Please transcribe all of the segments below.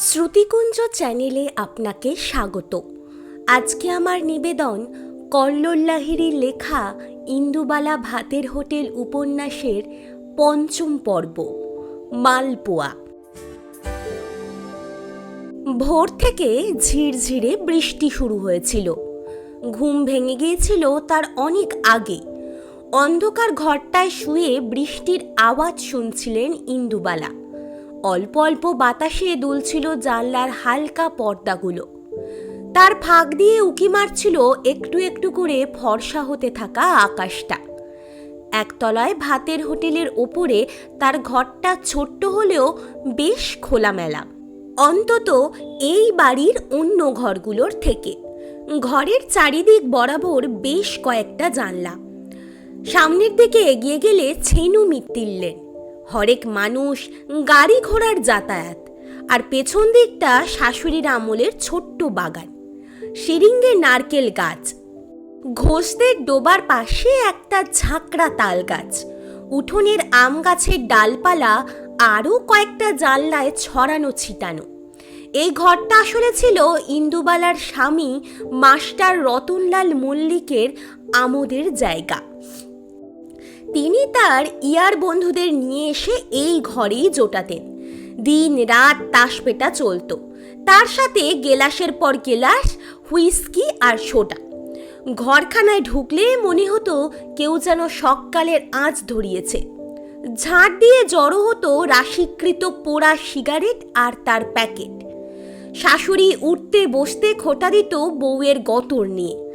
শ্রুতিকুঞ্জ চ্যানেলে আপনাকে স্বাগত। আজকে আমার নিবেদন কল্লোল্লাহিরির লেখা ইন্দুবালা ভাতের হোটেল উপন্যাসের পঞ্চম পর্ব, মালপোয়া। ভোর থেকে ঝিরঝিরে বৃষ্টি শুরু হয়েছিল। ঘুম ভেঙে গিয়েছিল তার অনেক আগে। অন্ধকার ঘরটায় শুয়ে বৃষ্টির আওয়াজ শুনছিলেন ইন্দুবালা। অল্প অল্প বাতাসে দুলছিল জানলার হালকা পর্দাগুলো। তার ফাঁক দিয়ে উকি মারছিল একটু একটু করে ফর্সা হতে থাকা আকাশটা। একতলায় ভাতের হোটেলের ওপরে তার ঘরটা ছোট্ট হলেও বেশ খোলামেলা। অন্তত এই বাড়ির অন্য ঘরগুলোর থেকে। ঘরের চারিদিক বরাবর বেশ কয়েকটা জানলা। সামনের দিকে এগিয়ে গেলে ছেনু মিত্তিল্লেন হরেক মানুষ গাড়ি ঘোড়ার যাতায়াত। আর পেছন দিকটা শাশুড়ির আমলের ছোট্ট বাগান। শিরিঙ্গের নারকেল গাছ। ঘোষদের ডোবার পাশে একটা ঝাঁকড়া তাল গাছ। উঠোনের আম গাছের ডালপালা আরও কয়েকটা জানলায় ছড়ানো ছিটানো। এই ঘরটা আসলে ছিল ইন্দুবালার স্বামী মাস্টার রতনলাল মল্লিকের আমোদের জায়গা। তিনি তার ইয়ার বন্ধুদের নিয়ে এসে এই ঘরেই জোটাতেন। দিন রাত তাসপেটা চলতো। তার সাথে গেলাসের পর গেলাস, হুইস্কি আর সোডা। ঘরখানায় ঢুকলে মনে হতো কেউ যেন সকালের আঁচ ধরিয়েছে। ঝাঁট দিয়ে জড়ো হতো রাশিকৃত পোড়া সিগারেট আর তার প্যাকেট। শাশুড়ি উঠতে বসতে খোটা দিত বউয়ের গতর নিয়ে।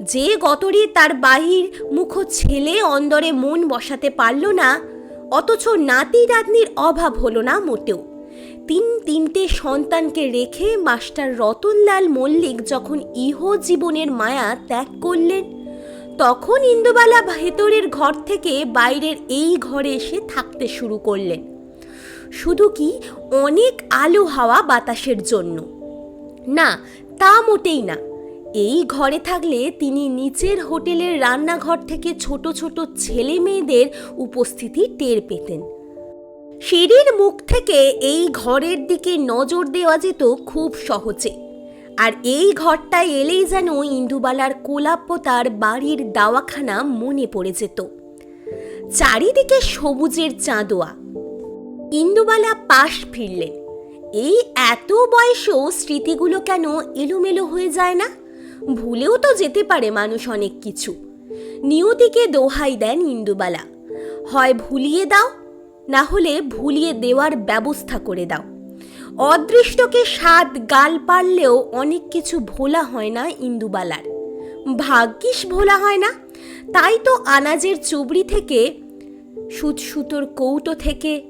যে গতরে তার বাহির মুখ ছেলে অন্দরে মন বসাতে পারল না, অথচ নাতি নাতনির অভাব হলো না মোটেও। তিন তিনটে সন্তানকে রেখে মাস্টার রতনলাল মল্লিক যখন ইহ জীবনের মায়া ত্যাগ করলেন, তখন ইন্দুবালা ভেতরের ঘর থেকে বাইরের এই ঘরে এসে থাকতে শুরু করলেন। শুধু কি অনেক আলো হাওয়া বাতাসের জন্য। না, তা মোটেই না। এই ঘরে থাকলে তিনি নিচের হোটেলের রান্নাঘর থেকে ছোট ছোট ছেলে মেয়েদের উপস্থিতি টের পেতেন। সিঁড়ির মুখ থেকে এই ঘরের দিকে নজর দেওয়া যেত খুব সহজে। আর এই ঘরটায় এলেই যেন ইন্দুবালার কোলাপ্পতার বাড়ির দাওয়াখানা মনে পড়ে যেত। চারিদিকে সবুজের চাঁদোয়া। ইন্দুবালা পাশ ফিরলেন। এই এত বয়সেও স্মৃতিগুলো কেন এলোমেলো হয়ে যায় না? ভুলেও তো যেতে পারে মানুষ অনেক কিছু। নিয়তিকে দোহাই দেন ইন্দুবালা। হয় ভুলিয়ে দাও, না হলে ভুলিয়ে দেওয়ার ব্যবস্থা করে দাও। অদৃষ্টকে সাত গাল পারলেও অনেক কিছু ভোলা হয় না ইন্দুবালার। ভাগ্যিস ভোলা হয় না, তাই তো আনাজের চুবড়ি থেকে সুত সুতোর কৌটো থেকে,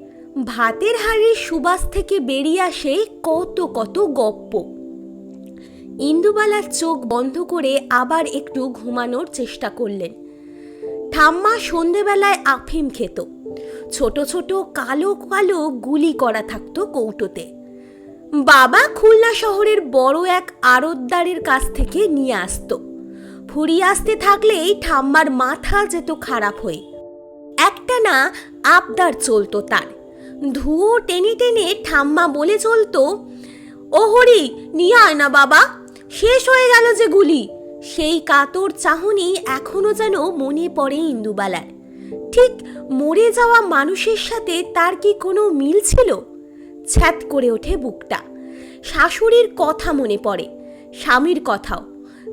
ভাতের হাড়ির সুবাস থেকে বেরিয়ে আসে কত কত গপ্প। ইন্দুবালার চোখ বন্ধ করে আবার একটু ঘুমানোর চেষ্টা করলেন। ঠাম্মা সন্ধেবেলায় আফিম খেত। ছোট ছোট কালো কালো গুলি করা থাকতো কৌটোতে। বাবা খুলনা শহরের বড় এক আড়তদারের কাছ থেকে নিয়ে আসতো। ফুরিয়ে আসতে থাকলেই ঠাম্মার মাথা যেত খারাপ হয়ে। একটা না আবদার চলতো তার। ধুয়ো টেনে টেনে ঠাম্মা বলে চলতো ও হরি নিয়ে আয় না বাবা। শেষ হয়ে গেল যে গুলি। সেই কাতর চাহনি এখনও যেন মনে পড়ে ইন্দুবালার। ঠিক মরে যাওয়া মানুষের সাথে তার কি কোনো মিল ছিল? ছ্যাত করে ওঠে বুকটা। শাশুড়ির কথা মনে পড়ে, স্বামীর কথাও।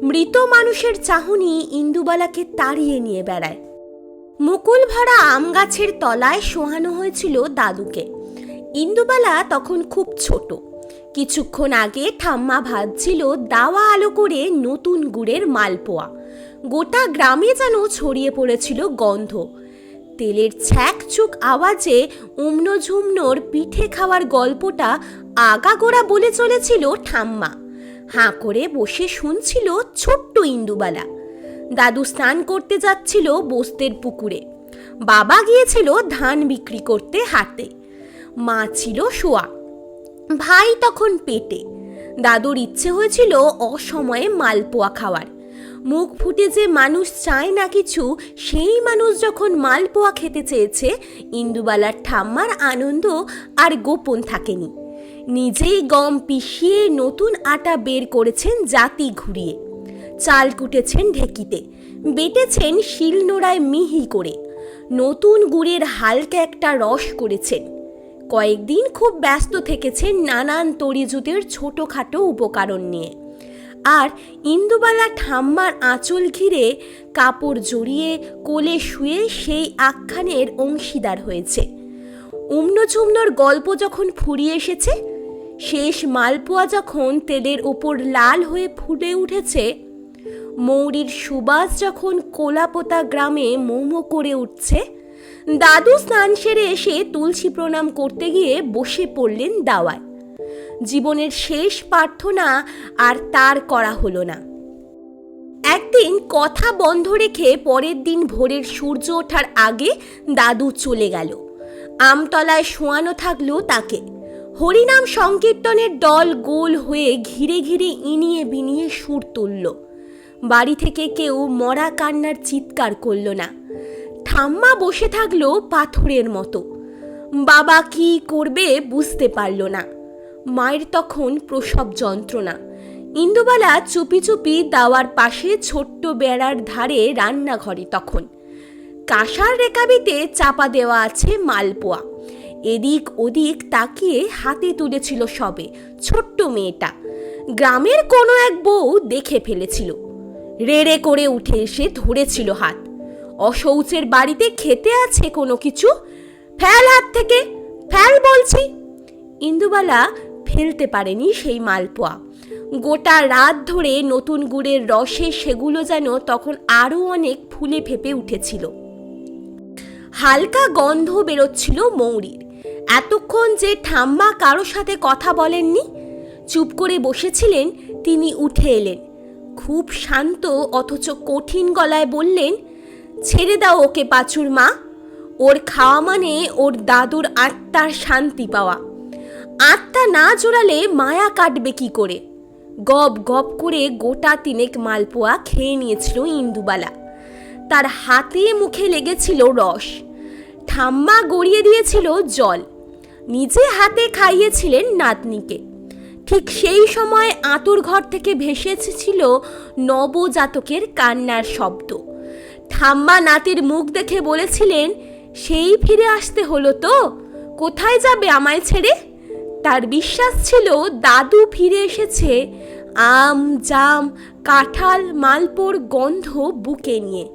মৃত মানুষের চাহনি ইন্দুবালাকে তাড়িয়ে নিয়ে বেড়ায়। মুকুল ভরা আম গাছের তলায় শোয়ানো হয়েছিল দাদুকে। ইন্দুবালা তখন খুব ছোট। কিছুক্ষণ আগে ঠাম্মা ভাবছিল দাওয়া আলো করে নতুন গুড়ের মালপোয়া। গোটা গ্রামে যেন ছড়িয়ে পড়েছিল গন্ধ। তেলের ছ্যাকচুক আওয়াজে উমনো ঝুমনোর পিঠে খাওয়ার গল্পটা আগাগোড়া বলে চলেছিল ঠাম্মা। হাঁ করে বসে শুনছিল ছোট্ট ইন্দুবালা। দাদু স্নান করতে যাচ্ছিল বস্তের পুকুরে। বাবা গিয়েছিল ধান বিক্রি করতে হাতে মা ছিল শোয়া। ভাই তখন পেটে। দাদুর ইচ্ছে হয়েছিল অসময়ে মালপোয়া খাওয়ার। মুখ ফুটে যে মানুষ চায় না কিছু, সেই মানুষ যখন মালপোয়া খেতে চেয়েছে, ইন্দুবালার ঠাম্মার আনন্দ আর গোপন থাকেনি। নিজেই গম পিষিয়ে নতুন আটা বের করেছেন জাতি ঘুরিয়ে। চাল কুটেছেন ঢেকিতে, বেটেছেন শিলনোড়ায় মিহি করে। নতুন গুড়ের হালকা একটা রস করেছেন। কয়েকদিন খুব ব্যস্ত থেকেছে নানান তরিজুতের ছোটোখাটো উপকরণ নিয়ে। আর ইন্দুবালা ঠাম্মার আঁচল ঘিরে কাপড় জড়িয়ে কোলে শুয়ে সেই আখ্যানের অংশীদার হয়েছে। উম্নচুম্নর গল্প যখন ফুরিয়ে এসেছে, শেষ মালপোয়া যখন তেলের ওপর লাল হয়ে ফুটে উঠেছে, মৌরির সুবাস যখন কোলাপোতা গ্রামে মোমো করে উঠছে দাদু স্নান সেরে এসে তুলসী প্রণাম করতে গিয়ে বসে পড়লেন দাওয়ায়। জীবনের শেষ প্রার্থনা আর তার করা হলো না। একদিন কথা বন্ধ রেখে পরের দিন ভোরের সূর্য ওঠার আগে দাদু চলে গেল। আমতলায় শোয়ানো থাকল তাকে। হরিনাম সংকীর্তনের দল গোল হয়ে ঘিরে ঘিরে ইনিয়ে বিনিয়ে সুর তুলল। বাড়ি থেকে কেউ মরা কান্নার চিৎকার করল না। ঠাম্মা বসে থাকল পাথরের মতো। বাবা কি করবে বুঝতে পারল না। মায়ের তখন প্রসব যন্ত্রণা। ইন্দুবালা চুপি চুপি দাওয়ার পাশে ছোট্ট বেড়ার ধারে রান্নাঘরে তখন। কাঁসার রেকাবিতে চাপা দেওয়া আছে মালপোয়া। এদিক ওদিক তাকিয়ে হাতে তুলেছিল সবে ছোট্ট মেয়েটা। গ্রামের কোনো এক বউ দেখে ফেলেছিল। রেড়ে করে উঠে এসে ধরেছিল হাত। অশৌচের বাড়িতে খেতে আছে কোনো কিছু? ফেল হাত থেকে, ফেল বলছি। ইন্দুবালা ফেলতে পারেনি সেই মালপোয়া। গোটা রাত ধরে নতুন গুড়ের রসে সেগুলো যেন তখন আরও অনেক ফুলে ফেপে উঠেছিল। হালকা গন্ধ বেরোচ্ছিল মৌরির। এতক্ষণ যে ঠাম্মা কারও সাথে কথা বলেননি, চুপ করে বসেছিলেন, তিনি উঠে এলেন। খুব শান্ত অথচ কঠিন গলায় বললেন ছেড়ে দাও ওকে পাচুর মা। ওর খাওয়া মানে ওর দাদুর আত্মার শান্তি পাওয়া। আত্মা না জোড়ালে মায়া কাটবে কি করে? গপ গপ করে গোটা তিনেক মালপোয়া খেয়ে নিয়েছিল ইন্দুবালা। তার হাতে মুখে লেগেছিল রস। ঠাম্মা গড়িয়ে দিয়েছিল জল। নিজে হাতে খাইয়েছিলেন নাতনিকে। ঠিক সেই সময় আতুর ঘর থেকে ভেসে এসেছিল নবজাতকের কান্নার শব্দ। ঠাম্মা নাতির মুখ দেখে বলেছিলেন, সেই ফিরে আসতে হলো তো, কোথায় যাবে আমায় ছেড়ে? তার বিশ্বাস ছিল দাদু ফিরে এসেছে, আম, জাম, কাঁঠাল, মালপোর গন্ধ বুকে নিয়ে।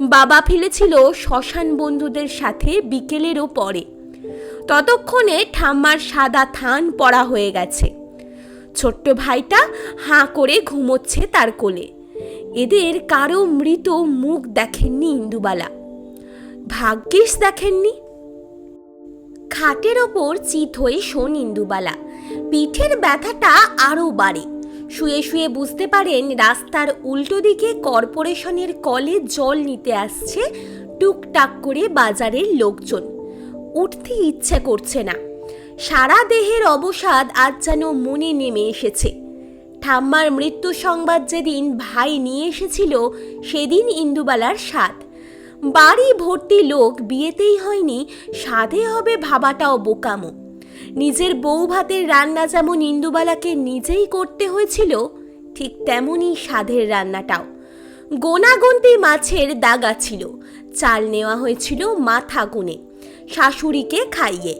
বাবা ফিরেছিল শ্মশান বন্ধুদের সাথে বিকেলেরও পরে। ততক্ষণে ঠাম্মার সাদা থান পড়া হয়ে গেছে। ছোট্ট ভাইটা হাঁ করে ঘুমোচ্ছে তার কোলে। এদের কারও মৃত মুখ দেখেননি ইন্দুবালা। ভাগ্যিস দেখেননি। খাটের ওপর চিত হয়ে শোন ইন্দুবালা। পিঠের ব্যথাটা আরও বাড়ে। শুয়ে শুয়ে বুঝতে পারেন রাস্তার উল্টো দিকে কর্পোরেশনের কলে জল নিতে আসছে টুকটাক করে বাজারের লোকজন। উঠতে ইচ্ছে করছে না। সারা দেহের অবসাদ আজ যেন মনে নেমে এসেছে। ঠাম্মার মৃত্যু সংবাদ যেদিন ভাই নিয়ে এসেছিল, সেদিন ইন্দুবালার স্বাদ। বাড়ি ভর্তি লোক বিয়েতেই হয়নি, স্বাদে হবে ভাবাটাও বোকামো। নিজের বউ ভাতের রান্না যেমন ইন্দুবালাকে নিজেই করতে হয়েছিল, ঠিক তেমনই স্বাদের রান্নাটাও। গোনাগন্তি মাছের দাগা ছিল, চাল নেওয়া হয়েছিল মাথা গুনে, শাশুড়িকে খাইয়ে।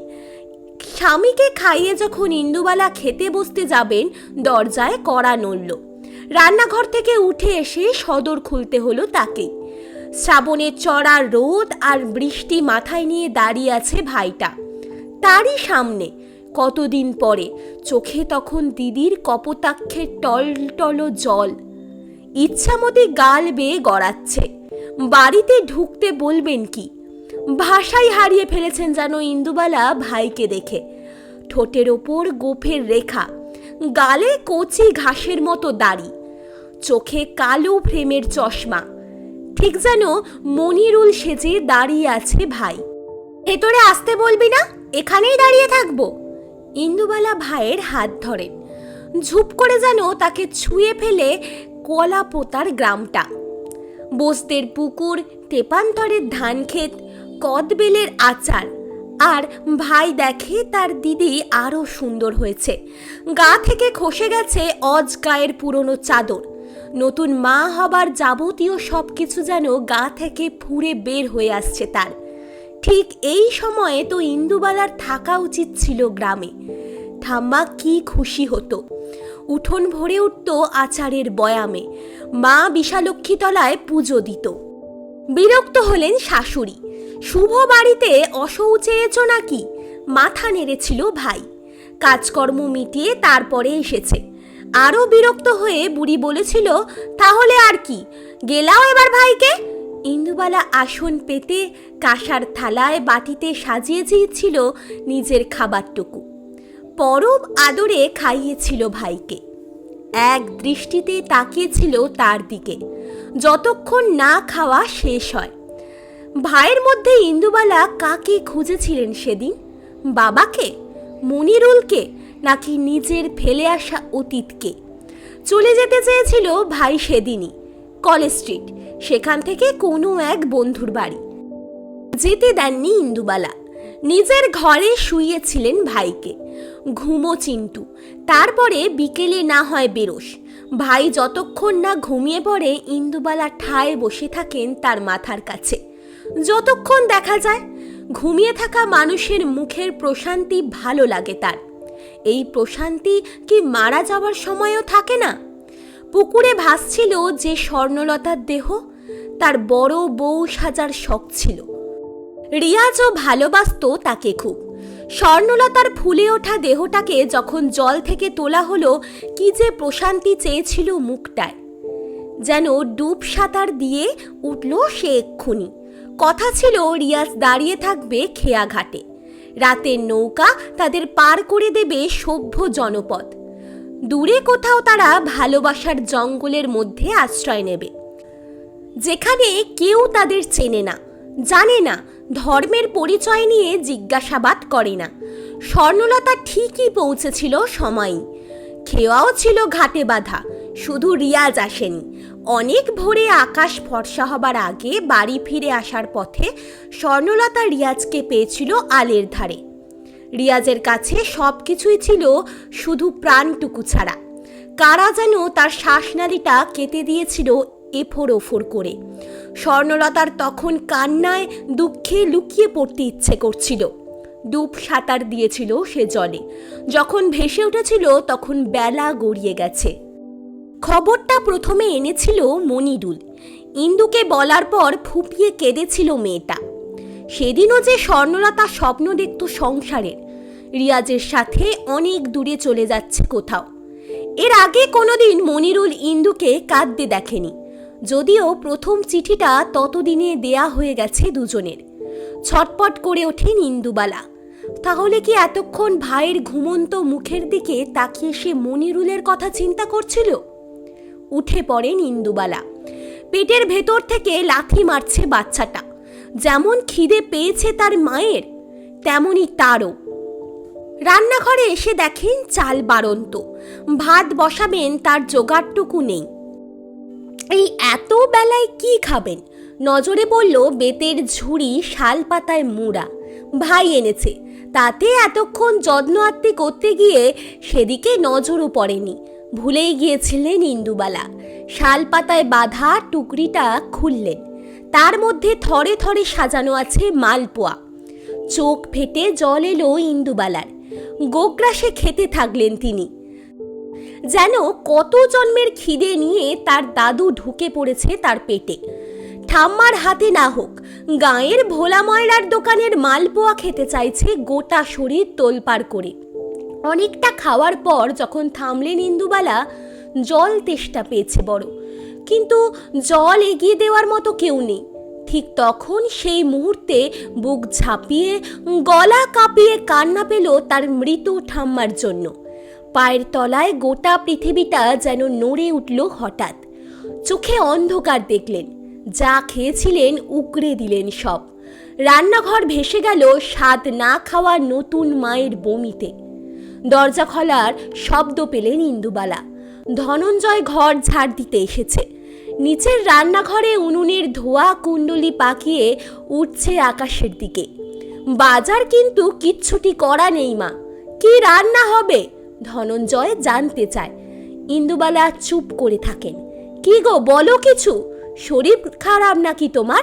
স্বামীকে খাইয়ে যখন ইন্দুবালা খেতে বসতে যাবেন, দরজায় কড়া নড়ল। রান্নাঘর থেকে উঠে এসে সদর খুলতে হলো তাকে। শ্রাবণের চড়া রোদ আর বৃষ্টি মাথায় নিয়ে দাঁড়িয়ে আছে ভাইটা। তারই সামনে, কতদিন পরে, চোখে তখন দিদির কপোতাক্ষের টলটল জল। ইচ্ছামতি গাল বেয়ে গড়াচ্ছে। বাড়িতে ঢুকতে বলবেন কি? ভাষাই হারিয়ে ফেলেছেন যেন ইন্দুবালা ভাইকে দেখে। ঠোঁটের ওপর গোফের রেখা, গালে কচি ঘাসের মতো দাড়ি, চোখে কালো ফ্রেমের চশমা, ঠিক যেন মনিরুল সেজে দাঁড়িয়ে আছে ভাই। ভেতরে আসতে বলবি না? এখানেই দাঁড়িয়ে থাকব? ইন্দুবালা ভাইয়ের হাত ধরেন। ঝুপ করে যেন তাকে ছুঁয়ে ফেলে কলা পোতার গ্রামটা। বস্তের পুকুর তেপান্তরের ধান ক্ষেত কদবেলের আচার। আর ভাই দেখে তার দিদি আরও সুন্দর হয়েছে। গা থেকে খসে গেছে অজ গায়ের পুরনো চাদর। নতুন মা হবার যাবতীয় সব কিছু যেন গা থেকে ফুঁড়ে বের হয়ে আসছে তার। ঠিক এই সময়ে তো ইন্দুবালার থাকা উচিত ছিল গ্রামে। ঠাম্মা কি খুশি হতো। উঠোন ভরে উঠত আচারের বয়ামে। মা বিশালক্ষী তলায় পুজো দিত। বিরক্ত হলেন শাশুড়ি। শুভ বাড়িতে অশৌচেয়েছ নাকি? মাথা নেড়েছিল ভাই। কাজকর্ম মিটিয়ে তারপরে এসেছে। আরও বিরক্ত হয়ে বুড়ি বলেছিল, তাহলে আর কি? গেলাও এবার ভাইকে? ইন্দুবালা আসন পেতে কাঁসার থালায় বাটিতে সাজিয়ে চেয়েছিল নিজের খাবারটুকু। পরব আদরে খাইয়েছিল ভাইকে। এক দৃষ্টিতে তাকিয়েছিল তার দিকে। যতক্ষণ না খাওয়া শেষ হয়। ভাইয়ের মধ্যে ইন্দুবালা কাকে খুঁজেছিলেন সেদিন? বাবাকে? মনিরুলকে? নাকি নিজের ফেলে আসা অতীতকে? চলে যেতে চেয়েছিল ভাই সেদিনই, কলেজ স্ট্রিট, সেখান থেকে কোনো এক বন্ধুর বাড়ি। যেতে দেননি ইন্দুবালা। নিজের ঘরে শুয়েছিলেন ভাইকে। ঘুমো চিন্টু। তারপরে বিকেলে না হয় বেরোস। ভাই যতক্ষণ না ঘুমিয়ে পড়ে, ইন্দুবালা ঠায় বসে থাকেন তার মাথার কাছে। যতক্ষণ দেখা যায়, ঘুমিয়ে থাকা মানুষের মুখের প্রশান্তি ভালো লাগে তার। এই প্রশান্তি কি মারা যাওয়ার সময়ও থাকে না? পুকুরে ভাসছিল যে স্বর্ণলতার দেহ, তার বড় বউ সাজার শখ ছিল। রিয়াজও ভালোবাসত তাকে খুব। স্বর্ণলতার ফুলে ওঠা দেহটাকে যখন জল থেকে তোলা হলো, কি যে প্রশান্তি চেয়েছিল মুখটায়। যেন ডুব সাঁতার দিয়ে উঠল সে এক্ষুনি। কথা ছিল রিয়াজ দাঁড়িয়ে থাকবে খেয়া ঘাটে রাতের নৌকা তাদের পার করে দেবে সভ্য জনপদ। দূরে কোথাও তারা ভালোবাসার জঙ্গলের মধ্যে আশ্রয় নেবে। যেখানে কেউ তাদের চেনে না, জানে না, ধর্মের পরিচয় নিয়ে জিজ্ঞাসাবাদ করে না। স্বর্ণলতা ঠিকই পৌঁছেছিল সময়ই। খেওয়াও ছিল ঘাটে বাঁধা, শুধু রিয়াজ আসেনি অনেক ভোরে আকাশ ফর্সা হবার আগে বাড়ি ফিরে আসার পথে স্বর্ণলতা রিয়াজকে পেয়েছিল আলের ধারে। রিয়াজের কাছে সব কিছুই ছিল শুধু প্রাণটুকু ছাড়া। কারা যেন তার শ্বাসনালীটা কেটে দিয়েছিল এফোর ওফোর করে। স্বর্ণলতার তখন কান্নায়, দুঃখে লুকিয়ে পড়তে ইচ্ছে করছিল। ডুব সাঁতার দিয়েছিল সে জলে। যখন ভেসে উঠেছিল তখন বেলা গড়িয়ে গেছে। খবরটা প্রথমে এনেছিল মনিরুল। ইন্দুকে বলার পর ফুপিয়ে কেঁদেছিল মেয়েটা। সেদিনও যে স্বর্ণলতা স্বপ্ন দেখত সংসারের, রিয়াজের সাথে অনেক দূরে চলে যাচ্ছে কোথাও। এর আগে কোনোদিন মনিরুল ইন্দুকে কাঁদতে দেখেনি। যদিও প্রথম চিঠিটা ততদিনে দেয়া হয়ে গেছে দুজনের। ছটপট করে ওঠেন ইন্দুবালা। তাহলে কি এতক্ষণ ভাইয়ের ঘুমন্ত মুখের দিকে তাকিয়ে সে মনিরুলের কথা চিন্তা করছিল? উঠে পড়েন ইন্দুবালা পেটের ভেতর থেকে লাথি মারছে বাচ্চাটা। যেমন খিদে পেয়েছে তার মায়ের, তেমনই তারও। রান্নাঘরে এসে দেখেন চাল বাড়ন্ত। ভাত বসাবেন তার জোগাড়টুকু নেই। এই এত বেলায় কি খাবেন? নজরে পড়ল বেতের ঝুড়ি শাল পাতায় মুড়া। ভাই এনেছে। তাতে এতক্ষণ যত্ন আত্মি করতে গিয়ে সেদিকে নজরও পড়েনি। ভুলেই গিয়েছিলেন ইন্দুবালা। শাল পাতায় বাঁধা টুকরিটা খুললেন। তার মধ্যে থরে থরে সাজানো আছে মালপোয়া। চোখ ফেটে জল এলো ইন্দুবালার। গোগ্রাসে খেতে থাকলেন তিনি। যেন কত জন্মের খিদে নিয়ে তার দাদু ঢুকে পড়েছে তার পেটে। ঠাম্মার হাতে না হোক, গাঁয়ের ভোলা ময়রার দোকানের মালপোয়া খেতে চাইছে গোটা শরীর তোলপাড় করে। অনেকটা খাওয়ার পর যখন থামলেন ইন্দুবালা, জল তেষ্টা পেয়েছে বড়। কিন্তু জল এগিয়ে দেওয়ার মতো কেউ নেই। ঠিক তখন সেই মুহূর্তে বুক ঝাঁপিয়ে, গলা কাঁপিয়ে কান্না পেল তার মৃত ঠাম্মার জন্য। পায়ের তলায় গোটা পৃথিবীটা যেন নড়ে উঠল হঠাৎ। চোখে অন্ধকার দেখলেন, যা খেয়েছিলেন উকড়ে দিলেন সব। রান্নাঘর ভেসে গেল স্বাদ না খাওয়া নতুন মায়ের বমিতে। দরজা খোলার শব্দ পেলেন ইন্দুবালা। ধনঞ্জয় ঘর ঝাড় দিতে এসেছে। নিচের রান্নাঘরে উনুনের ধোয়া কুণ্ডলি পাকিয়ে উঠছে আকাশের দিকে। বাজার কিন্তু কিচ্ছুটি করা নেই মা। কি রান্না হবে? ধনঞ্জয় জানতে চায়। ইন্দুবালা চুপ করে থাকেন। কি গো, বলো কিছু? শরীর খারাপ নাকি তোমার?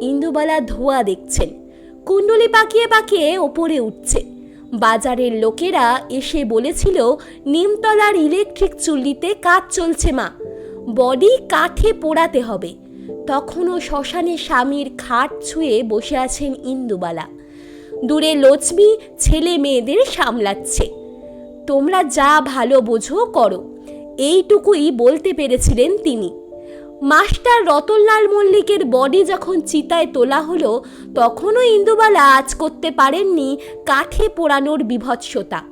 ইন্দুবালা ধোয়া দেখছেন। কুণ্ডলি পাকিয়ে পাকিয়ে ওপরে উঠছে। বাজারের লোকেরা এসে বলেছিল, নিমতলার ইলেকট্রিক চুল্লিতে কাজ চলছে মা। বডি কাঠে পোড়াতে হবে। তখনও শ্মশানে স্বামীর খাট ছুঁয়ে বসে আছেন ইন্দুবালা। দূরে লক্ষ্মী ছেলে মেয়েদের সামলাচ্ছে। তোমরা যা ভালো বোঝো করো। এইটুকুই বলতে পেরেছিলেন তিনি। মাস্টার রতনলাল মল্লিকের বডি যখন চিতায় তোলা হলো, তখনও ইন্দুবালা আজ করতে পারেননি কাঠে পোড়ানোর বিভৎসতা।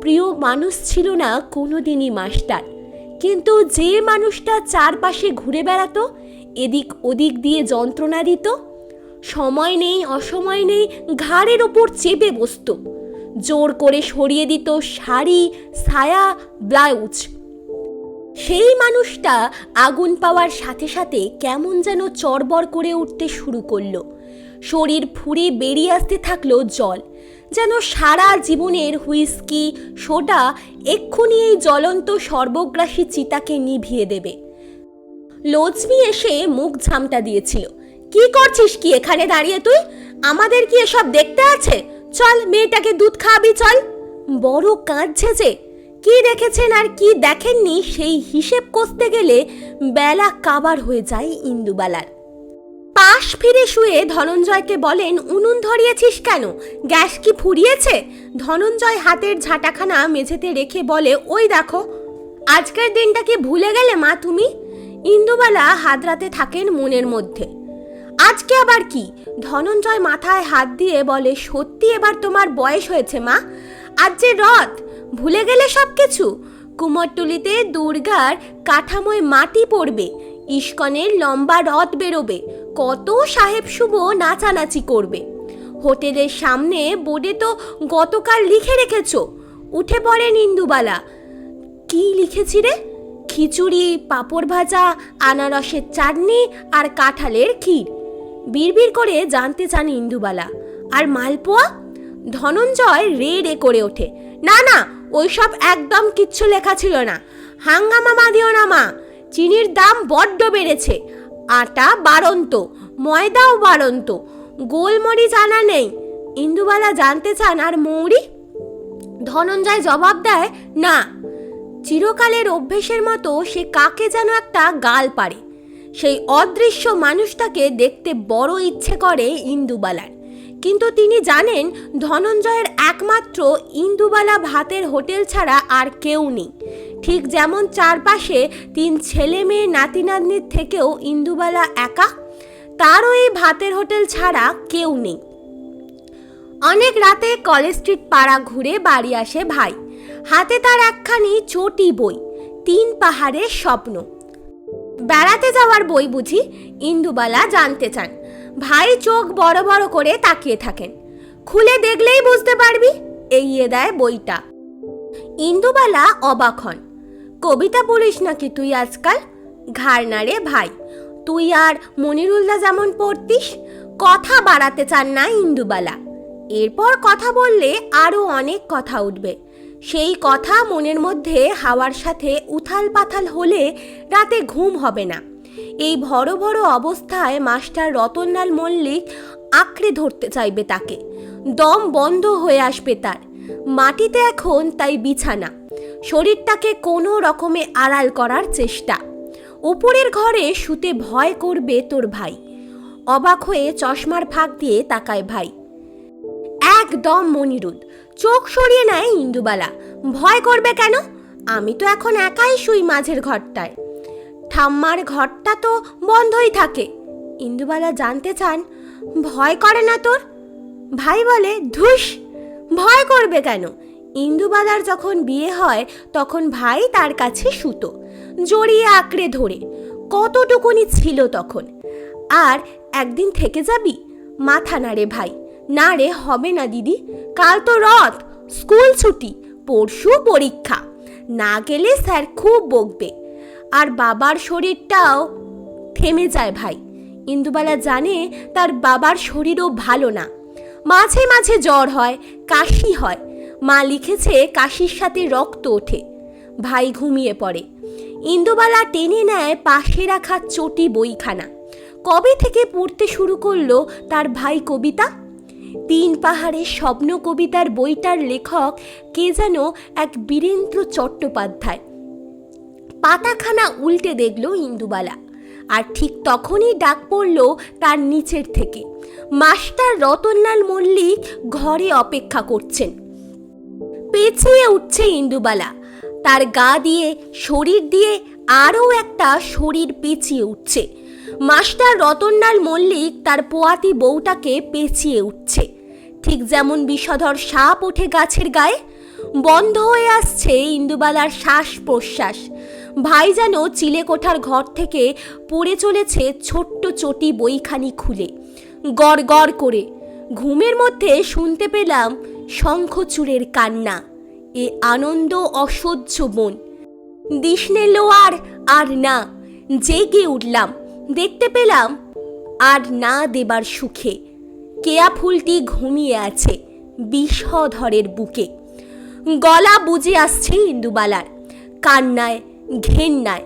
প্রিয় মানুষ ছিল না কোনোদিনই মাস্টার। কিন্তু যে মানুষটা চারপাশে ঘুরে বেড়াতো, এদিক ওদিক দিয়ে যন্ত্রণা দিত, সময় নেই, অসময় নেই, ঘাড়ের ওপর চেপে বসতো। জোর করে সরিয়ে দিত শাড়ি, ছায়া, ব্লাউজ। সেই মানুষটা আগুন পাওয়ার সাথে সাথে কেমন যেন চড়বড় করে উঠতে শুরু করল। শরীর ফুরে বেরিয়ে আসতে থাকল জল। যেন সারা জীবনের হুইস্কি, সোডা এক্ষুনি এই জ্বলন্ত সর্বগ্রাসী চিতাকে নিভিয়ে দেবে। লজমি এসে মুখ ঝামটা দিয়েছিল। কি করছিস কি এখানে দাঁড়িয়ে তুই? আমাদের কি এসব দেখতে আছে? চল, মেয়েটাকে দুধ খাওয়াবি, চল। বড় কাঁদছে যে কি দেখেছেন আর কি দেখেননি সেই হিসেব কষতে গেলে বেলা কাবার হয়ে যায় ইন্দুবালার। পাশ ফিরে শুয়ে ধনঞ্জয়কে বলেন, উনুন ধরিয়েছিস কেন? গ্যাস কি ফুরিয়েছে? ধনঞ্জয় হাতের ঝাঁটাখানা মেঝেতে রেখে বলে, ওই দেখো, আজকের দিনটা কি ভুলে গেলে মা তুমি? ইন্দুবালা হাতরাতে থাকেন মনের মধ্যে। আজকে আবার কি? ধনঞ্জয় মাথায় হাত দিয়ে বলে, সত্যি এবার তোমার বয়স হয়েছে মা? আজ যে রথ ভুলে গেলে সব কিছু কুমোরটুলিতে দুর্গার কাঠামোয় মাটি পড়বে, ইস্কনের লম্বা রথ বেরোবে, কত সাহেব শুভ নাচানাচি করবে। হোটেলের সামনে বোর্ডে তো গতকাল লিখে রেখেছ, উঠে পড়েন ইন্দুবালা কি লিখেছি রে? খিচুড়ি, পাঁপড় ভাজা, আনারসের চাটনি আর কাঁঠালের ক্ষীর। বিড়বিড় করে জানতে চান ইন্দুবালা আর মালপোয়া? ধনঞ্জয় রে রে করে ওঠে। না না ওইসব একদম কিচ্ছু লেখা ছিল না। হাঙ্গামা মা দিও না, মা। চিনির দাম বড্ড বেড়েছে। আটা বাড়ন্ত, ময়দাও বাড়ন্ত। গোলমরিচ আনা নেই। ইন্দুবালা জানতে চান, আর মৌরি? ধনঞ্জয় জবাব দেয়, না। চিরকালের অভ্যেসের মতো সে কাকে যেন একটা গাল পারে সেই অদৃশ্য মানুষটাকে দেখতে বড় ইচ্ছে করে ইন্দুবালার। কিন্তু তিনি জানেন ধনঞ্জয়ের একমাত্র ইন্দুবালা ভাতের হোটেল ছাড়া আর কেউ নেই। ঠিক যেমন চারপাশে তিন ছেলে মেয়ে নাতি নাতনির থেকেও ইন্দুবালা একা, তারও এই ভাতের হোটেল ছাড়া কেউ নেই। অনেক রাতে কলেজ স্ট্রিট পাড়া ঘুরে বাড়ি আসে ভাই। হাতে তার একখানি চটি বই, তিন পাহাড়ের স্বপ্ন। বেড়াতে যাওয়ার বই বুঝি ইন্দুবালা জানতে চান। ভাই চোখ বড় বড় করে তাকিয়ে থাকেন। খুলে দেখলেই বুঝতে পারবি এগিয়ে দেয় বইটা। ইন্দুবালা অবাক হন। কবিতা পড়িস নাকি তুই আজকাল? ঘাড় ভাই, তুই আর মনিরুল্লাহ যেমন পড়তিস, কথা বাড়াতে চান না ইন্দুবালা। এরপর কথা বললে আরও অনেক কথা উঠবে। সেই কথা মনের মধ্যে হাওয়ার সাথে উথাল পাথাল হলে রাতে ঘুম হবে না। এই ভর ভর অবস্থায় মাস্টার রতনলাল মল্লিক আঁকড়ে ধরতে চাইবে তাকে। দম বন্ধ হয়ে আসবে তার। মাটিতে এখন তাই বিছানা। শরীরটাকে কোনো রকমে আড়াল করার চেষ্টা। উপরের ঘরে শুতে ভয় করবে তোর ভাই। অবাক হয়ে চশমার ফাঁক দিয়ে তাকায় ভাই। একদম মনিরুদ চোখ সরিয়ে নেয় ইন্দুবালা। ভয় করবে কেন? আমি তো এখন একাই শুই মাঝের ঘরটায়। ঠাম্মার ঘরটা তো বন্ধই থাকে। ইন্দুবালা জানতে চান, ভয় করে না তোর? ভাই বলে, ধুস, ভয় করবে কেন? ইন্দুবালার যখন বিয়ে হয়, তখন ভাই তার কাছে সুতো, জড়িয়ে আঁকড়ে ধরে, কতটুকুনি ছিল তখন। আর একদিন থেকে যাবি? মাথা নাড়ে ভাই, না রে, হবে না দিদি, কাল তো রথ, স্কুল ছুটি, পরশু পরীক্ষা, না গেলে স্যার খুব বকবে। আর বাবার শরীরটাও থেমে যায় ভাই। ইন্দুবালা জানে তার বাবার শরীরও ভালো না। মাঝে মাঝে জ্বর হয়, কাশি হয়। মা লিখেছে কাশির সাথে রক্ত ওঠে। ভাই ঘুমিয়ে পড়ে। ইন্দুবালা টেনে নেয় পাশে রাখা চটি বইখানা। কবে থেকে পড়তে শুরু করল তার ভাই কবিতা? তিন পাহাড়ের স্বপ্ন কবিতার বইটার লেখক কে যেন এক বীরেন্দ্র চট্টোপাধ্যায়। পাতাখানা উল্টে দেখল ইন্দুবালা। আর ঠিক তখনই ডাক পড়ল তার নিচের থেকে। মাস্টার রতনলাল মল্লিক ঘরে অপেক্ষা করছেন। পেঁচিয়ে উঠছে ইন্দুবালা। তার গা দিয়ে, শরীর দিয়ে আরও একটা শরীর পেঁচিয়ে উঠছে। মাস্টার রতনলাল মল্লিক তার পোয়াতি বউটাকে পেঁচিয়ে উঠছে। ঠিক যেমন বিষধর সাপ ওঠে গাছের গায়ে, বন্ধ হয়ে আসছে ইন্দুবালার শ্বাস প্রশ্বাস। ভাই যেন চিলেকোঠার ঘর থেকে পড়ে চলেছে ছোট্ট চটি বইখানি খুলে। গড় গড় করে। ঘুমের মধ্যে শুনতে পেলাম শঙ্খচূড়ের কান্না। এ আনন্দ অসহ্য মন। দিশনে লোয়ার আর না, জেগে উঠলাম। দেখতে পেলাম আর না দেবার সুখে। কেয়া ফুলটি ঘুমিয়ে আছে বিষধরের বুকে। গলা বুঝে আসছে ইন্দুবালার। কান্নায় ঘেন্নায়।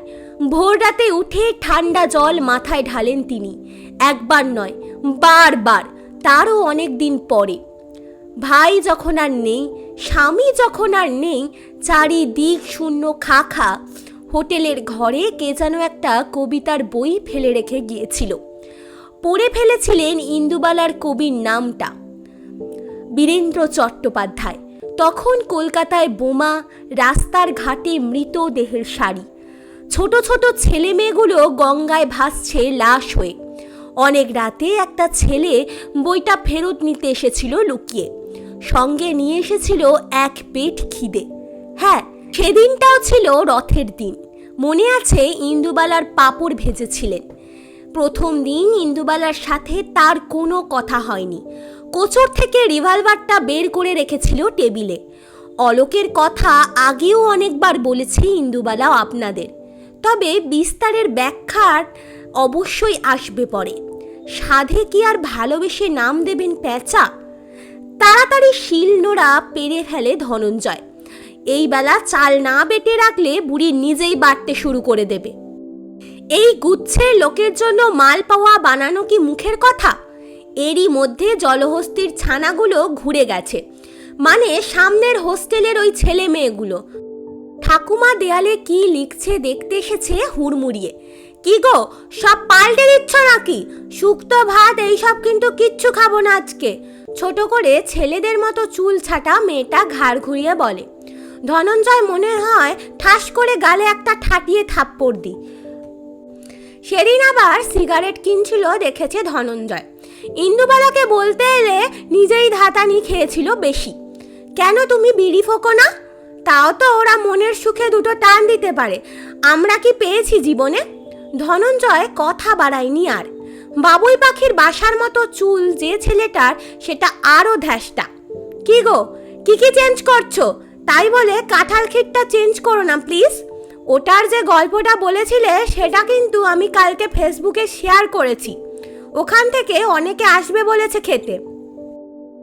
ভোর রাতে উঠে ঠান্ডা জল মাথায় ঢালেন তিনি। একবার নয়, বারবার, তারও অনেক দিন পরে। ভাই যখন আর নেই, স্বামী যখন আর নেই, চারিদিক শূন্য খা খা হোটেলের ঘরে কে যেন একটা কবিতার বই ফেলে রেখে গিয়েছিল। পড়ে ফেলেছিলেন ইন্দুবালার কবির নামটা। বীরেন্দ্র চট্টোপাধ্যায়। তখন কলকাতায় বোমা, রাস্তার ঘাটে মৃতদেহের শাড়ি। ছোট ছোট ছেলে মেয়েগুলো গঙ্গায় ভাসছে লাশ হয়ে। অনেক রাতে একটা ছেলে বইটা ফেরত নিতে এসেছিল লুকিয়ে। সঙ্গে নিয়ে এসেছিল এক পেট খিদে। হ্যাঁ সেদিনটাও ছিল রথের দিন। মনে আছে ইন্দুবালার পাপড় ভেজেছিলেন। প্রথম দিন ইন্দুবালার সাথে তার কোনো কথা হয়নি। কোচর থেকে রিভলভারটা বের করে রেখেছিল টেবিলে। অলোকের কথা আগেও অনেকবার বলেছি ইন্দুবালা আপনাদের। তবে বিস্তারের ব্যাখ্যার অবশ্যই আসবে পরে। সাধে কি আর ভালোবেসে নাম দেবেন প্যাঁচা? তাড়াতাড়ি শিল নোড়া পেরে ফেলে ধনঞ্জয়। এই বেলা চাল না বেটে রাখলে বুড়ি নিজেই বাড়তে শুরু করে দেবে। এই গুচ্ছের লোকের জন্য মাল পাওয়া বানানো কি মুখের কথা? এরই মধ্যে জলহস্তির ছানাগুলো ঘুরে গেছে। মানে সামনের হোস্টেলের ওই ছেলে মেয়েগুলো। ঠাকুমা দেয়ালে কি লিখছে দেখতে এসেছে হুড়মুড়িয়ে। কি গো, সব পাল্টে দিচ্ছ নাকি? শুক্তো ভাত, এইসব কিন্তু কিচ্ছু খাব না আজকে। ছোট করে ছেলেদের মতো চুল ছাটা মেয়েটা ঘাড় ঘুরিয়ে বলে, ধনঞ্জয়, মনে হয় ঠাস করে গালে একটা ঠাটিয়ে থাপ্পড় দি। সেদিন আবার সিগারেট কিনছিল, দেখেছে ধনঞ্জয়। ইন্দুবালাকে বলতে এলে নিজেই ধাতানি খেয়েছিল বেশি। কেন তুমি বিড়ি ফোকো না? তাও তো ওরা মনের সুখে দুটো টান দিতে পারে। আমরা কি পেয়েছি জীবনে? ধনঞ্জয় কথা বাড়ায়নি আর। বাবুই পাখির বাসার মতো চুল যে ছেলেটার, সেটা আরও ধ্যাসটা। কি গো, কি কি চেঞ্জ করছ? তাই বলে কাঁঠাল ক্ষীরটা চেঞ্জ করো না প্লিজ ওটার যে গল্পটা বলেছিলে, সেটা কিন্তু আমি কালকে ফেসবুকে শেয়ার করেছি। ওখান থেকে অনেকে আসবে বলেছে খেতে।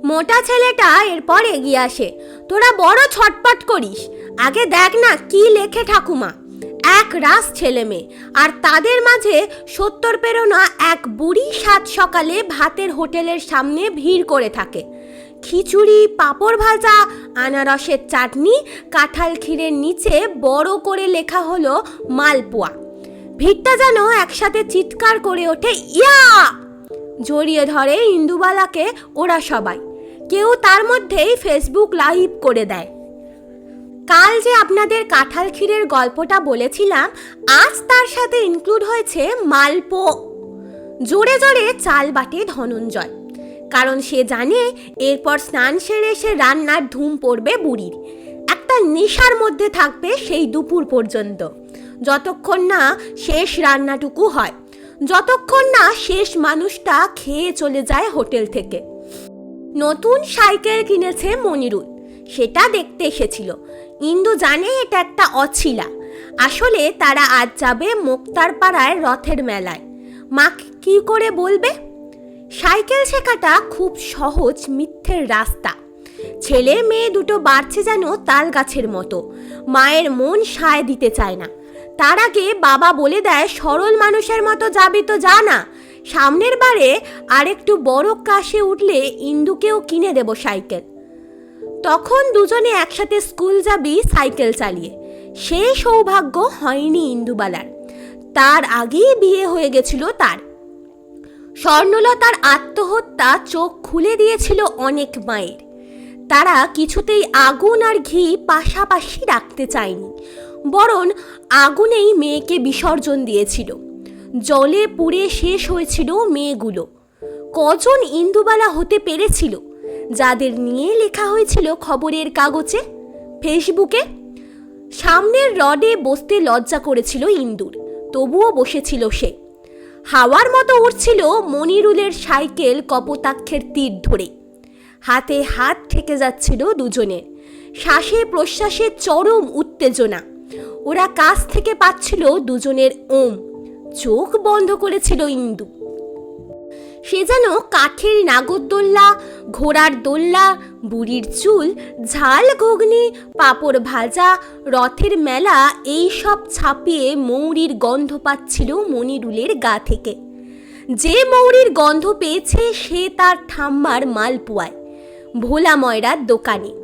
মোটা ছেলেটা এরপর এগিয়ে আসে, তোরা বড় ছটপট করিস। আগে দেখ না কি লেখে ঠাকুমা। এক রাস ছেলে মেয়ে, আর তাদের মাঝে সত্তর পেরোনা এক বুড়ি সাত সকালে ভাতের হোটেলের সামনে ভিড় করে থাকে। খিচুড়ি, পাঁপড় ভাজা, আনারসের চাটনি, কাঁঠাল ক্ষীরের নিচে বড় করে লেখা হলো মালপোয়া। ভিড়টা যেন একসাথে চিৎকার করে ওঠে, ইয়া! জড়িয়ে ধরে ইন্দুবালাকে ওরা সবাই। কেউ তার মধ্যেই ফেসবুক লাইভ করে দেয়। কাল যে আপনাদের কাঁঠাল ক্ষীরের গল্পটা বলেছিলাম, আজ তার সাথে ইনক্লুড হয়েছে মালপো। জোরে জোরে চাল বাটে ধনঞ্জয়। কারণ সে জানে এরপর স্নান সেরে সে রান্নার ধুম পড়বে বুড়ির। একটা নেশার মধ্যে থাকবে সেই দুপুর পর্যন্ত। যতক্ষণ না শেষ রান্নাটুকু হয়, যতক্ষণ না শেষ মানুষটা খেয়ে চলে যায় হোটেল থেকে। নতুন সাইকেল কিনেছে মনিরুল, সেটা দেখতে এসেছিল। ইন্দু জানে এটা একটা অছিলা। আসলে তারা আজ যাবে মোক্তার পাড়ায় রথের মেলায়। মা কি করে বলবে? সাইকেল শেখাটা খুব সহজ, মিথ্যের রাস্তা। ছেলে মেয়ে দুটো বাড়ছে যেন তাল গাছের মতো। মায়ের মন সায় দিতে চায় না। তার আগে বাবা বলে দেয়, সরল মানুষের মতো যাবি তো যা না। সামনের বারে আরেকটু বড় কাশে উঠলে ইন্দুকেও কিনে দেব সাইকেল। তখন দুজনে একসাথে স্কুল যাবি সাইকেল চালিয়ে। সে সৌভাগ্য হয়নি ইন্দুবালার। তার আগেই বিয়ে হয়ে গেছিল তার। স্বর্ণলতার আত্মহত্যা চোখ খুলে দিয়েছিল অনেক মায়ের। তারা কিছুতেই আগুন আর ঘি পাশাপাশি রাখতে চায়নি। বরং আগুনেই মেয়েকে বিসর্জন দিয়েছিল। জলে পুড়ে শেষ হয়েছিল মেয়েগুলো। কজন ইন্দুবালা হতে পেরেছিল? যাদের নিয়ে লেখা হয়েছিল খবরের কাগজে? ফেসবুকে? সামনের রডে বসতে লজ্জা করেছিল ইন্দুর, তবুও বসেছিল সে। হাওয়ার মতো উঠছিল মনিরুলের সাইকেল কপোতাক্ষের তীর ধরে। হাতে হাত থেকে যাচ্ছিল দুজনের শ্বাসে প্রশ্বাসে চরম উত্তেজনা। ওরা কাছ থেকে পাচ্ছিল দুজনের ওম চোখ বন্ধ করেছিল ইন্দু। সে যেন কাঠের নাগরদোল্লা, ঘোড়ার দোল্লা, বুড়ির চুল, ঝাল ঘুগনি, পাঁপড় ভাজা, রথের মেলা, এই সব ছাপিয়ে মৌরির গন্ধ পাচ্ছিল মনিরুলের গা থেকে। যে মৌরির গন্ধ পেয়েছে সে তার ঠাম্মার মালপুয়ায়, ভোলা ময়রার দোকানে।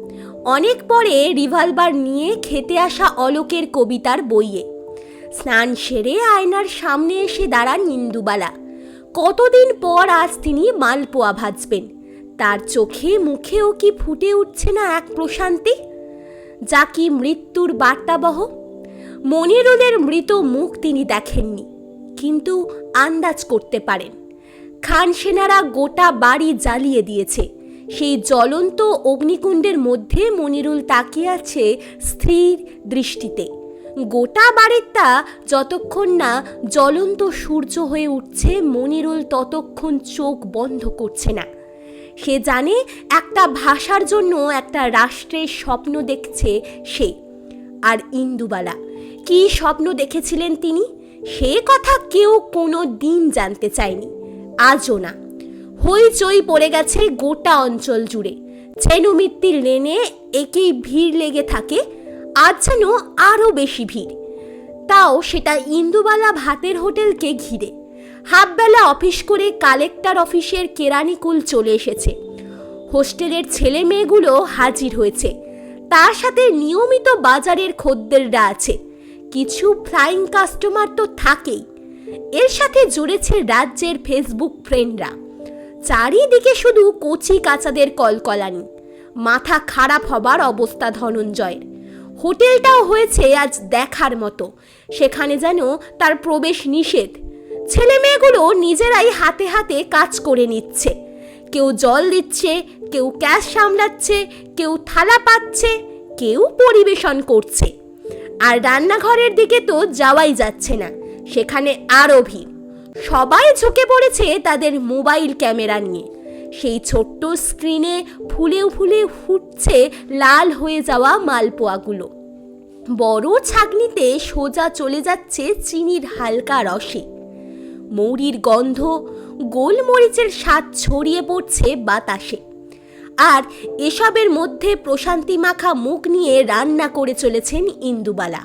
অনেক পরে রিভলভার নিয়ে খেতে আসা অলোকের কবিতার বইয়ে। স্নান সেরে আয়নার সামনে এসে দাঁড়ান ইন্দুবালা কতদিন পর আজ তিনি মালপোয়া ভাজবেন? তার চোখে মুখেও কি ফুটে উঠছে না এক প্রশান্তি? যা কি মৃত্যুর বার্তাবহ? মনিরুলের মৃত মুখ তিনি দেখেননি, কিন্তু আন্দাজ করতে পারেন। খান সেনারা গোটা বাড়ি জ্বালিয়ে দিয়েছে। সেই জ্বলন্ত অগ্নিকুণ্ডের মধ্যে মনিরুল তাকিয়ে আছে স্থির দৃষ্টিতে। গোটা বাড়িটা যতক্ষণ না জ্বলন্ত সূর্য হয়ে উঠছে, মনিরুল ততক্ষণ চোখ বন্ধ করছে না। সে জানে একটা ভাষার জন্য একটা রাষ্ট্রের স্বপ্ন দেখছে সে। আর ইন্দুবালা, কি স্বপ্ন দেখেছিলেন তিনি? সে কথা কেউ কোনো দিন জানতে চায়নি। আজও না। হইচই পড়ে গেছে গোটা অঞ্চল জুড়ে। চেনুমিত্তির লেনে একেই ভিড় লেগে থাকে, আজ যেন আরও বেশি ভিড়। তাও সেটা ইন্দুবালা ভাতের হোটেলকে ঘিরে। হাফবেলা অফিস করে কালেক্টর অফিসের কেরানিকুল চলে এসেছে। হোস্টেলের ছেলে মেয়েগুলো হাজির হয়েছে। তার সাথে নিয়মিত বাজারের খদ্দেররা আছে। কিছু ফ্লাইং কাস্টমার তো থাকেই। এর সাথে জুড়েছে রাজ্যের ফেসবুক ফ্রেন্ডরা। চারিদিকে শুধু কচি কাচাদের কলকলানি। মাথা খারাপ হবার অবস্থা ধনঞ্জয়ের। হোটেলটাও হয়েছে আজ দেখার মতো। সেখানে যেন তার প্রবেশ নিষেধ। ছেলে মেয়েগুলো নিজেরাই হাতে হাতে কাজ করে নিচ্ছে। কেউ জল দিচ্ছে, কেউ ক্যাশ সামলাচ্ছে, কেউ থালা পাচ্ছে, কেউ পরিবেশন করছে। আর রান্নাঘরের দিকে তো যাওয়াই যাচ্ছে না। সেখানে আরও ভিড়। সবাই ঝুঁকে পড়েছে তাদের মোবাইল ক্যামেরা নিয়ে। সেই ছোট্ট স্ক্রিনে ফুলে ফুলে ফুটছে লাল হয়ে যাওয়া মালপোয়াগুলো। বড় ছাগনিতে সোজা চলে যাচ্ছে চিনির হালকা রসে। মৌরির গন্ধ, গোলমরিচের স্বাদ ছড়িয়ে পড়ছে বাতাসে। আর এসবের মধ্যে প্রশান্তি মাখা মুখ নিয়ে রান্না করে চলেছেন ইন্দুবালা।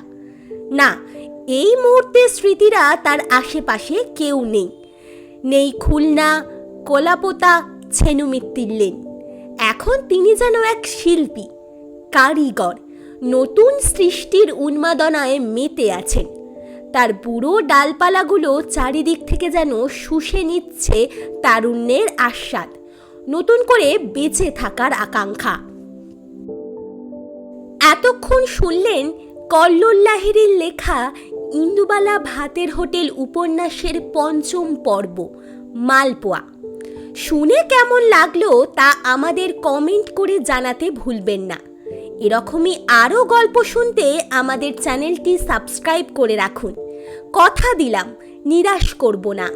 না এই মুহূর্তে স্মৃতিরা তার আশেপাশে কেউ নেই। নেই খুলনা, কোলাপোতা, ছেনুমিত্তিল্লেন। এখন তিনি যেন এক শিল্পী, কারিগর, নতুন সৃষ্টির উন্মাদনায় মেতে আছেন। তার বুড়ো ডালপালাগুলো চারিদিক থেকে যেন শুষে নিচ্ছে তারুণ্যের আস্বাদ, নতুন করে বেঁচে থাকার আকাঙ্ক্ষা। এতক্ষণ শুনলেন কল্লোল্লাহেরির লেখা ইন্দুবালা ভাতের হোটেল উপন্যাসের পঞ্চম পর্ব, মালপোয়া। শুনে কেমন লাগল তা আমাদের কমেন্ট করে জানাতে ভুলবেন না। এরকমই আরও গল্প শুনতে আমাদের চ্যানেলটি সাবস্ক্রাইব করে রাখুন। কথা দিলাম, নিরাশ করব না।